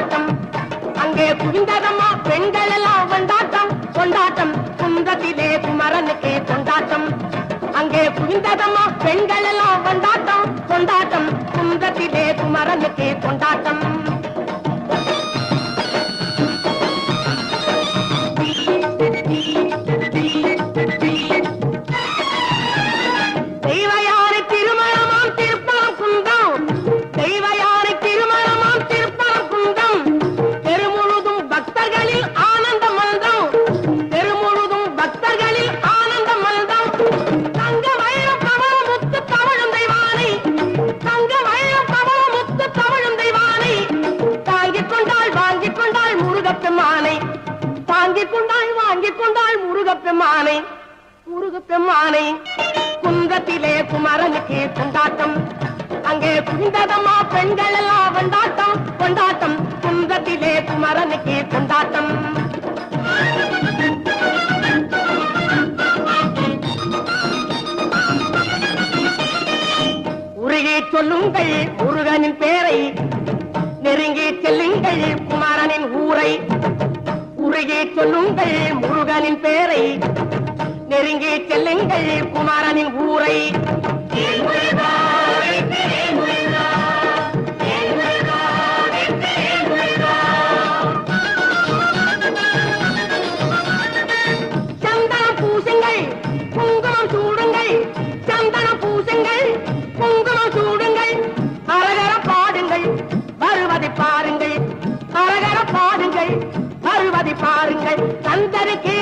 கொண்டாட்டம். அங்கே குவிந்ததம்மா பெண்கள் எல்லாம் வந்தாட்டம் கொண்டாட்டம் குன்றத்திலே குமரனுக்கே கொண்டாட்டம். அங்கே குவிந்ததம்மா பெண்கள் எல்லாம் வந்தாட்டம் கொண்டாட்டம் குன்றத்திலே குமரனுக்கே கொண்டாட்டம். வாங்கிக் கொண்டாள் வாங்கிக் கொண்டாள் முருகப்பெம்மானை முருகப்பெம்மானை குந்தத்திலே குமரனுக்கு கொண்டாட்டம். அங்கே குந்ததம்மா பெண்கள் எல்லாம் கொண்டாட்டம் கொண்டாட்டம். குந்தத்திலே குமரனுக்கு கொண்டாட்டம். உருகி சொல்லுங்கள் முருகனின் பேரை நெருங்கி செல்லுங்கள் குமரனின் ஊரை. குறுகி சொல்லுங்கள் முருகனின் பேரை. நெருங்கி செல்லுங்கள் குமாரனின் ஊரை. பாடுங்கள் வருவதை பாடு பாருங்கள். தந்தருக்கு